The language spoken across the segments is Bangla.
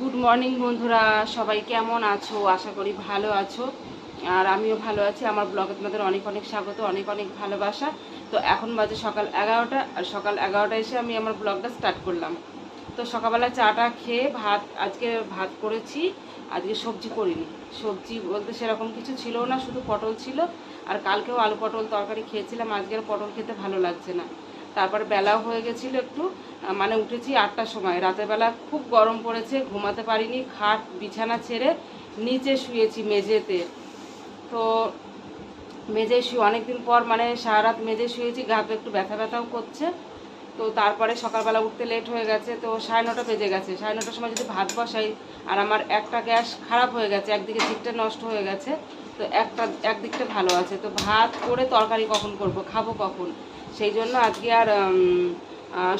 গুড মর্নিং বন্ধুরা। সবাই কেমন আছো? আশা করি ভালো আছো। আর আমিও ভালো আছি। আমার ব্লগে তোমাদের অনেক অনেক স্বাগত, অনেক অনেক ভালোবাসা। তো এখন বাজে সকাল এগারোটা, আর সকাল এগারোটা এসে আমি আমার ব্লগটা স্টার্ট করলাম। তো সকালবেলা চাটা খেয়ে ভাত, আজকে ভাত করেছি, আজকে সবজি করিনি। সবজি বলতে সেরকম কিছু ছিল না, শুধু পটল ছিল। আর কালকেও আলু পটল তরকারি খেয়েছিলাম আজকের পটল খেতে ভালো লাগছে না। তারপরে বেলাও হয়ে গেছিল একটু মানে উঠেছি আটটার সময়। বেলা খুব গরম পড়েছে, ঘুমাতে পারিনি, খাট, বিছানা ছেড়ে নিচে শুয়েছি মেঝেতে। তো মেঝে শুয়ে, অনেকদিন পর মানে সারা রাত মেঝে শুয়েছি গাতে একটু ব্যথা ব্যথাও করছে। তো তারপরে সকালবেলা উঠতে লেট হয়ে গেছে, তো সাড়ে নটা বেজে গেছে। সাড়ে নটার সময় যদি ভাত বসাই, আর আমার একটা গ্যাস খারাপ হয়ে গেছে, একদিকে দিকটা নষ্ট হয়ে গেছে, তো একটা, একদিকটা ভালো আছে। তো ভাত করে তরকারি কখন করব, খাব কখন? সেই জন্য আজকে আর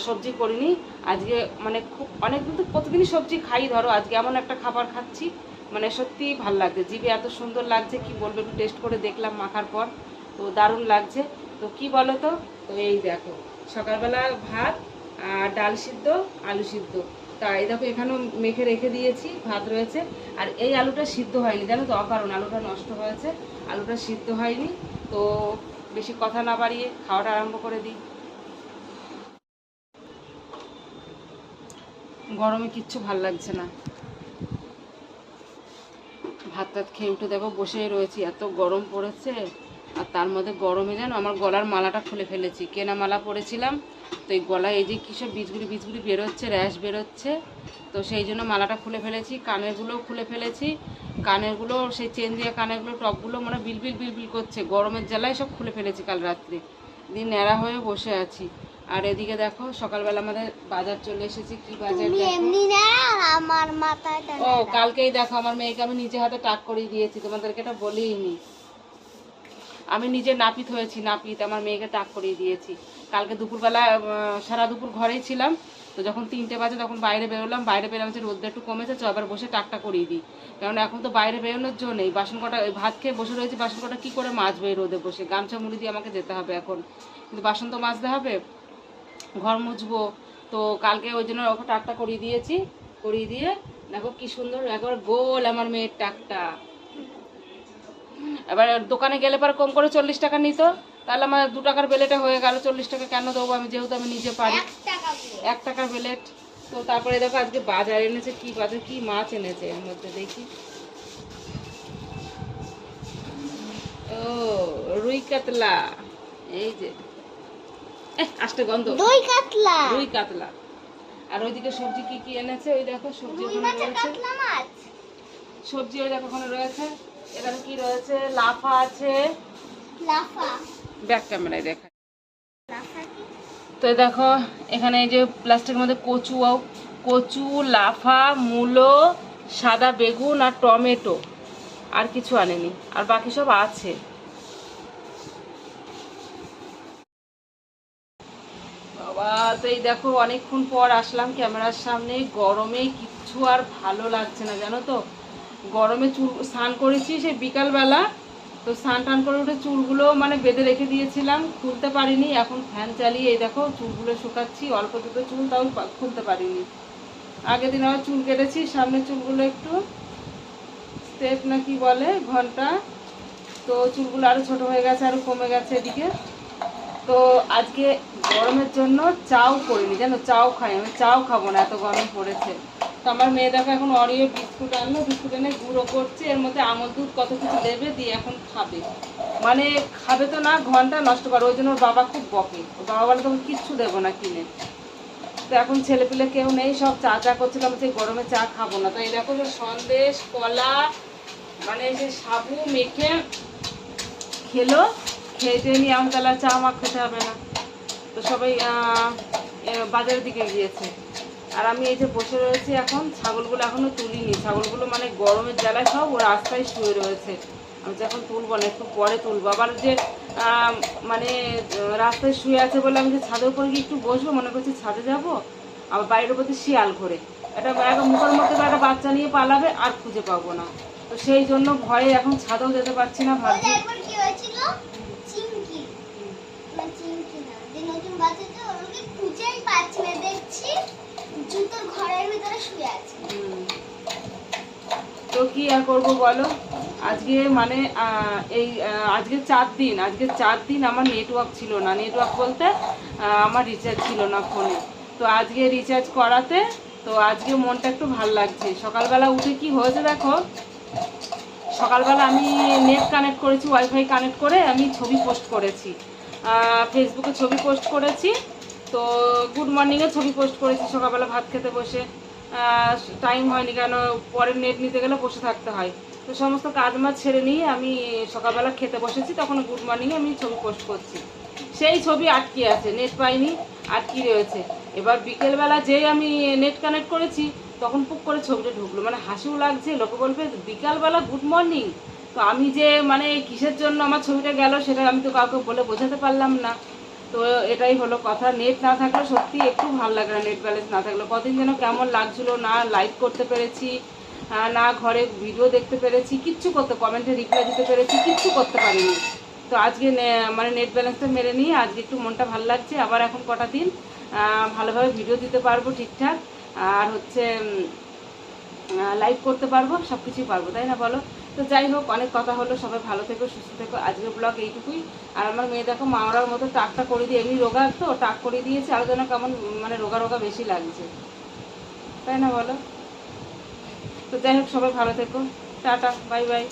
সবজি করিনি। আজকে মানে খুব অনেকদিন তো প্রতিদিনই সবজি খাই, ধরো আজকে এমন একটা খাবার খাচ্ছি মানে সত্যিই ভালো লাগছে। জিভে এত সুন্দর লাগছে, কি বলব একটু টেস্ট করে দেখলাম মাখার পর, তো দারুণ লাগছে। তো কি বলো তো তো এই দেখো, সকালবেলা ভাত আর ডাল সিদ্ধ, আলু সিদ্ধ। তা এই দেখো এখানেও মেখে রেখে দিয়েছি, ভাত রয়েছে। আর এই আলুটা সিদ্ধ হয়নি, জানো তো, অকারণ আলুটা নষ্ট হয়েছে, আলুটা সিদ্ধ হয়নি। তো বেশি কথা না বাড়িয়ে খাওয়াটা আরম্ভ করে দিই। গরমে কিচ্ছু ভালো লাগছে না। ভাত টাত খেয়ে উঠে দেখো বসেই রয়েছি, এত গরম পড়েছে, আর তার মধ্যে গরমে যেন আমার গলার মালাটা খুলে ফেলেছি। কেনা মালা পরেছিলাম, তো এই গলায় এই যে কিসব বীজগুলি বীজগুলি বেরোচ্ছে, র্যাশ বেরোচ্ছে, তো সেই জন্য মালাটা খুলে ফেলেছি, কানেরগুলোও খুলে ফেলেছি কানেরগুলো সেই চেন দিয়ে কানেরগুলো টপগুলো মানে বিলবিল বিলবিল করছে। গরমের জ্বালায় সব খুলে ফেলেছি কাল রাত্রে। দিন ন্যাড়া হয়ে বসে আছি। আর এদিকে দেখো সকালবেলা আমাদের বাজার চলে এসেছে। কি বাজার আমার মাথায় ও কালকেই দেখো আমার মেয়েকে আমি নিজে হাতে টাক করিয়ে দিয়েছি তোমাদেরকে এটা বলিনি। আমি নিজে নাপিত হয়েছি নাপিত আমার মেয়েকে টাক করিয়ে দিয়েছি। কালকে দুপুরবেলা সারা দুপুর ঘরেই ছিলাম। তো যখন তিনটে বাজে তখন বাইরে বেরোলাম বাইরে বেরোলাম যে রোদটা একটু কমেছে, চ আবার বসে টাকটা করিয়ে দিই। কারণ এখন তো বাইরে বেরোনোর জন্য নেই, বাসন কটা ভাত খেয়ে বসে রয়েছি, বাসন কটা কী করে মাজবে এই রোদে বসে? গামছা মুড়ি দিয়ে আমাকে যেতে হবে এখন। কিন্তু বাসন তো মাজতে হবে, ঘর মুছবো। তো কালকে ওই জন্য ওকে টাকটা করিয়ে দিয়েছি, করিয়ে দিয়ে দেখো কি সুন্দর, একবার গোল আমার মেয়ের টাকটা। এবার দোকানে গেলে পর কম করে চল্লিশ টাকা নিত। তাহলে আমার দু টাকার বেলেটে হয়ে গেল চল্লিশ টাকা। কেন দেবো আমি? যেহেতু আমি নিজে পারি। এক টাকা করে। এক টাকার বেলেট তো তারপরে দেখো আজকে বাজার এনেছে কি বাজার কি মাছ এনেছে? এর মধ্যে দেখি। ও রুই কাতলা। এই যে। আস্তে গন্ধ দই কাতলা। রুই কাতলা। আর ওইদিকে সবজি কি কি এনেছে? ওই দেখো সবজি ওখানে রয়েছে। কাতলা মাছ। সবজি ওই দেখো ওখানে রয়েছে। এখানে কি রয়েছে? লাফা আছে। লাফা। ব্যাক ক্যামেরায় দেখা তো দেখো, এখানে এই যে প্লাস্টিকের মধ্যে কচু কচু, লাফা, মূলো, সাদা বেগুন আর টমেটো। আর কিছু আনেনি। আর বাকি সব আছে। বাবা, তো এই দেখো, অনেকক্ষণ পর আসলাম ক্যামেরার সামনে। গরমে কিচ্ছু আর ভালো লাগছে না, জানো তো? গরমে চুল স্নান করেছি সেই বিকালবেলা। তো স্নান টান করে উঠে চুলগুলো মানে বেঁধে রেখে দিয়েছিলাম, খুলতে পারিনি, এখন ফ্যান চালিয়ে এই দেখো চুলগুলো শুকাচ্ছি, অল্প দুটো চুল তাও খুলতে পারিনি। আগের দিন আবার চুল কেটেছি সামনে চুলগুলো একটু স্টেপ না কি বলে, ঘণ্টা, তো চুলগুলো আরও ছোট হয়ে গেছে আরও কমে গেছে এদিকে। তো আজকে গরমের জন্য চাও করিনি, জানো, চাও খাই, আমি চাও খাব না, এত গরম পড়েছে। তো আমার মেয়ে দেখো এখন অরিও, বিস্কুট আনলো, বিস্কুট এনে গুঁড়ো করছে, এর মধ্যে আমল দুধ কত কিছু দেবে দিয়ে এখন খাবে। মানে খাবে তো না, ঘণ্টা নষ্ট করে, ওই জন্য ওর বাবা খুব বকে। ওর বাবা বলে, তোকে কিচ্ছু দেবো না কিনে। তো এখন ছেলেপিলে কেউ নেই, সব চা চা করছে, তো সেই গরমে চা খাব না। তো এই দেখো সন্দেশ, কলা মানে যে সাবু মেখে খেলো, খেয়ে টেয়ে নিয়ে আমি তাহলে চা আমাকে খেতে হবে না। তো সবাই বাজারের দিকে গিয়েছে। আর আমি এই যে বসে রয়েছি এখন, ছাগলগুলো এখনও তুলিনি। ছাগলগুলো মানে গরমের জ্বালায় সব ওর রাস্তায় শুয়ে রয়েছে। আমি যে এখন তুলবো না, একটু পরে তুলবো। আবার যে মানে রাস্তায় শুয়ে আছে বলে আমি যে ছাদের উপরে গিয়ে একটু বসবো, মনে করছি ছাদে যাব, আবার বাইরের প্রতি শিয়াল ঘরে। একটা মুখের মধ্যে একটা বাচ্চা নিয়ে পালাবে, আর খুঁজে পাবো না। তো সেই জন্য ভয়ে এখন ছাদেও যেতে পারছি না, ভাবছি তো কি আর করব বলো? আজকে মানে এই আজকে চার দিন, আজকে চার দিন আমার নেটওয়ার্ক ছিল না। নেটওয়ার্ক বলতে আমার রিচার্জ ছিল না ফোনে তো আজকে রিচার্জ করাতে, তো আজকে মনটা একটু ভালো লাগছে। সকালবেলা উঠে কি হয়েছে দেখো? সকালবেলা আমি নেট কানেক্ট করেছি ওয়াইফাই কানেক্ট করে আমি ছবি পোস্ট করেছি। ফেসবুকে ছবি পোস্ট করেছি। তো গুড মর্নিংয়ে ছবি পোস্ট করেছি সকালবেলা ভাত খেতে বসে। টাইম হয়নি কেন? পরের নেট নিতে গেলে বসে থাকতে হয়। তো সমস্ত কাজ মাজ ছেড়ে নিয়ে আমি সকালবেলা খেতে বসেছি, তখন গুড মর্নিংয়ে আমি ছবি পোস্ট করছি। সেই ছবি আটকে আছে নেট পাইনি, আটকে রয়েছে। এবার বিকেলবেলা যেই আমি নেট কানেক্ট করেছি, তখন পুক করে ছবিটা ঢুকলো। মানে হাসিও লাগছে, লোকে বলবে, বিকালবেলা গুড মর্নিং তো আমি যে মানে কিসের জন্য আমার ছবিটা গেল, সেটা আমি তো কাউকে বলে বোঝাতে পারলাম না। তো এটাই হলো কথা। নেট না থাকলে সত্যি একটু ভালো লাগে না নেট ব্যালেন্স না থাকলে। কদিন যেন কেমন লাগছিল, না লাইভ করতে পেরেছি না ঘরে ভিডিও দেখতে পেরেছি, কিচ্ছু করতে কমেন্টে রিপ্লাই দিতে পেরেছি, কিচ্ছু করতে পারিনি। তো আজকে মানে নেট ব্যালেন্সটা মেরে নিয়ে আজকে একটু মনটা ভালো লাগছে। আবার এখন কটা দিন ভালোভাবে ভিডিও দিতে পারব ঠিকঠাক। আর হচ্ছে লাইভ করতে পারব সব কিছুই পারব, তাই না বলো? তো যাই হোক, অনেক কথা হলো। সবাই ভালো থেকো, সুস্থ থেকো। আজকের ব্লগ এইটুকুই। আর আমার মেয়ে দেখো মাওরার মতো টাকটা করে দিয়ে এমনি রোগা তো, টাক করে দিয়েছে। আরও যেন কেমন মানে রোগা রোগা বেশি লাগছে। তাই না বলো? তো যাই হোক, সবাই ভালো থেকো। Tata, bye bye.